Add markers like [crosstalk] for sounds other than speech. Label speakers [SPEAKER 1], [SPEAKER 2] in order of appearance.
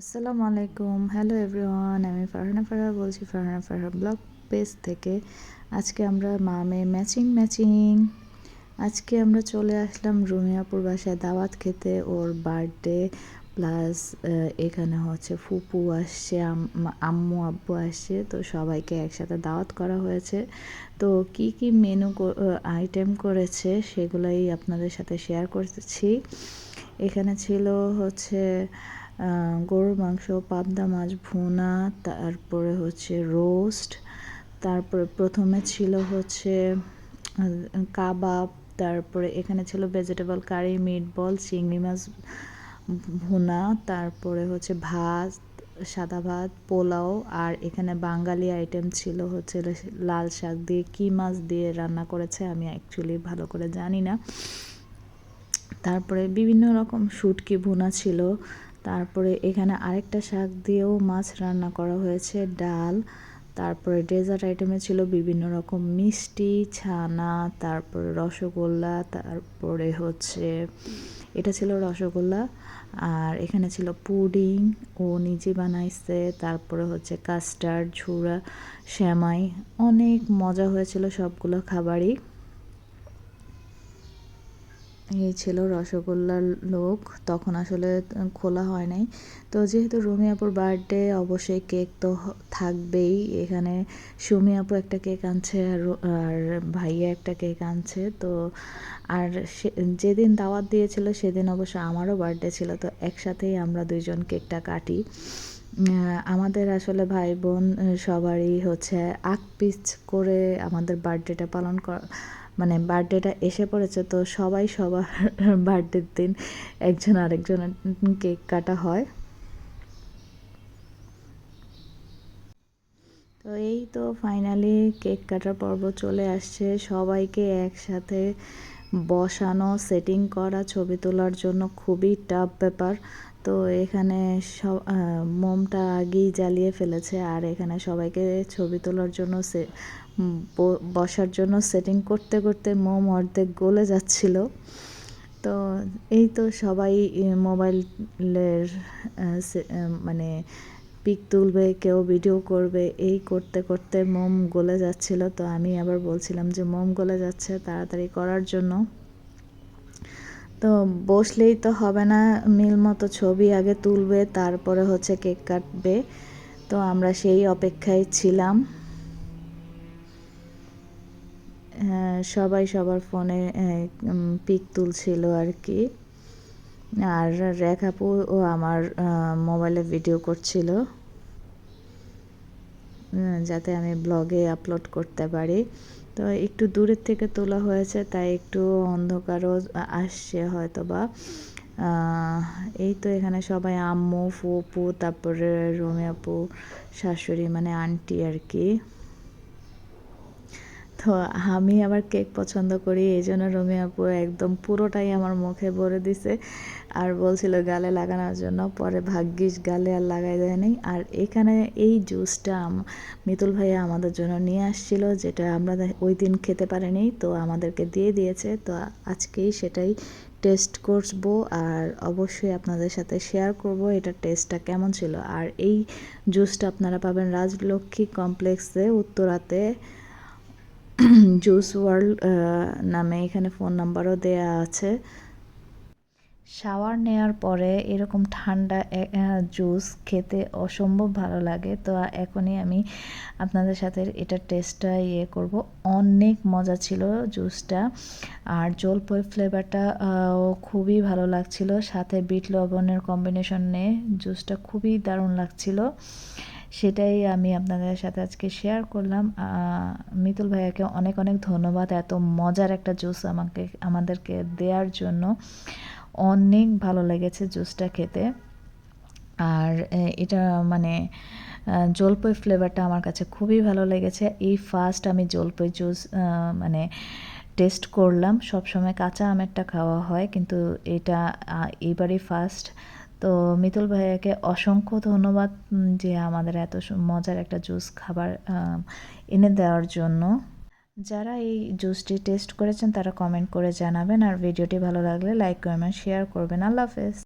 [SPEAKER 1] আসসালামু আলাইকুম। Hello everyone আমি ফারহানা ফারহা বলছি ফারহানা ফারহা ব্লগ পেজ থেকে। আজকে আমরা মামে ম্যাচিং ম্যাচিং আজকে আমরা চলে আসলাম রুমিয়াপুর বাসায় দাওয়াত খেতে, ওর বার্থডে প্লাস এখানে হচ্ছে ফুপু আসছে আম্মু, আব্বু আসছে, তো সবাইকে একসাথে দাওয়াত করা হয়েছে। তো কি কি মেনু আইটেম করেছে সেগুলাই আপনাদের সাথে শেয়ার করতেছি এখানে ছিল হচ্ছে গরুর মাংস, পাবদা মাছ, ভুনা, তারপরে হচ্ছে রোস্ট তারপরে প্রথমে ছিল হচ্ছে কাবাব, তারপরে এখানে ছিল ভেজিটেবল কারি মিট বল চিংড়ি মাছ, ভুনা, তারপরে হচ্ছে ভাত, সাদা ভাত, পোলাও, আর এখানে বাঙালি আইটেম ছিল হচ্ছে লাল শাক দিয়ে কী মাছ দিয়ে রান্না করেছে আমি অ্যাকচুয়ালি ভালো করে জানি না। তারপরে বিভিন্ন রকম শুটকি, ভুনা ছিল তারপরে এখানে আরেকটা শাক দিয়েও মাছ রান্না করা হয়েছে, ডাল। তারপরে ডেজার্ট আইটেমে ছিল বিভিন্ন রকম মিষ্টি, ছানা, তারপরে রসগোল্লা, তারপরে হচ্ছে, এটা ছিল রসগোল্লা। আর এখানে ছিল পুডিং, ও নিজে বানাইছে। তারপরে হচ্ছে কাস্টার্ড ঝুড়া শ্যামাই অনেক মজা হয়েছিল সবগুলো খাবারই। ছিল রসগোল্লার লোক, তখন আসলে খোলা হয় নাই। তো যেহেতু রুমি আপুর বার্থডে, অবশ্যই কেক তো থাকবেই। এখানে সুমি আপু একটা কেক আনছে আর আর ভাইয়া একটা কেক আনছে। তো আর যেদিন দাওয়াত দিয়েছিল, সেদিন অবশ্য আমারও বার্থডে ছিল। তো একসাথেই আমরা দুইজন কেকটা কাটি। আমাদের আসলে ভাই বোন সবারই হচ্ছে আক পিচ করে আমাদের বার্থডেটা পালন করা বার্থডেটা এসে পড়েছে, তো সবাই সবার [laughs] বার্থডের দিন একজন আরেকজনের কেক কাটা হয়। তো এই তো ফাইনালি কেক কাটার পর্ব চলে আসছে। সবাইকে একসাথে বসানো সেটিং করা, ছবি তোলার জন্য খুবই টাফ ব্যাপার। তো এখানে সব মোমটা আগেই জ্বালিয়ে ফেলেছে আর এখানে সবাইকে ছবি তোলার জন্য সে বসার জন্য সেটিং করতে করতে মোম অর্ধেক গলে যাচ্ছিল। তো এই তো সবাই মোবাইলের মানে পিক তুলবে, কেউ ভিডিও করবে, এই করতে করতে মোম গলে যাচ্ছিল। তো আমি আবার বলছিলাম যে মোম গলে যাচ্ছে, তাড়াতাড়ি করার জন্য। তো বসলেই তো হবে না, মিল মতো ছবি আগে তুলবে, তারপরে হচ্ছে কেক কাটবে। তো আমরা সেই অপেক্ষায় ছিলাম। সবাই সবার ফোনে পিক তুলছিল আর কি। আর রেখাপু ও আমার মোবাইলে ভিডিও করছিল। যাতে আমি ব্লগে আপলোড করতে পারি। তো একটু দূরের থেকে তোলা হয়েছে, তাই একটু অন্ধকারও আসছে হয়তো বা এই তো এখানে সবাই আম্মু, ফুপু, তারপরে রুমি আপু শাশুড়ি মানে আন্টি আর কি। তো আমি আবার কেক পছন্দ করি, এই জন্য রমি আপু একদম পুরোটাই আমার মুখে ভরে দিছে। আর বলছিল গালে লাগানোর জন্য, পরে ভাগ্যিস গালে আর লাগাই দেয় দেয়নি আর এখানে এই জুসটা মিতুল ভাইয়া আমাদের জন্য নিয়ে আসছিল, যেটা আমরা ওই দিন খেতে পারিনি, তো আমাদেরকে দিয়ে দিয়েছে। তো আজকেই সেটাই টেস্ট করব আর অবশ্যই আপনাদের সাথে শেয়ার করব, এটা টেস্টটা কেমন ছিল। আর এই জুসটা আপনারা পাবেন রাজলক্ষ্মী কমপ্লেক্সে উত্তরাতে। [clears throat] জুস ওয়ার্ল্ড নামে এখানে ফোন নাম্বারও দেয়া আছে। শাওয়ার নেওয়ার পরে এরকম ঠান্ডা জুস খেতে অসম্ভব ভালো লাগে। তো এখনই আমি আপনাদের সাথে এটা টেস্টটা ইয়ে করব। অনেক মজা ছিল জুসটা আর জলপই ফ্লেভারটা খুবই ভালো লাগছিল। সাথে বিট লবণের কম্বিনেশনে জুসটা খুবই দারুণ লাগছিল। সেটাই আমি আপনাদের সাথে আজকে শেয়ার করলাম। মিতুল ভাইয়াকে অনেক অনেক ধন্যবাদ এত মজার একটা জুস আমাকে, আমাদেরকে দেওয়ার জন্য। অনেক ভালো লেগেছে জুসটা খেতে। আর এটা মানে জলপই ফ্লেভারটা আমার কাছে খুবই ভালো লেগেছে। এই ফার্স্ট আমি জলপই জুস মানে টেস্ট করলাম। সবসময় কাঁচা আমেরটা খাওয়া হয়, কিন্তু এটা এইবারই ফার্স্ট তো মিতুল ভাইয়াকে অসংখ্য ধন্যবাদ যে আমাদের এত মজার একটা জুস খাবার এনে দেওয়ার জন্য। যারা এই জুসটি টেস্ট করেছেন তারা কমেন্ট করে জানাবেন, আর ভিডিওটি ভালো লাগলে লাইক, কমেন্ট, শেয়ার করবেন। আল্লাহ হাফেজ।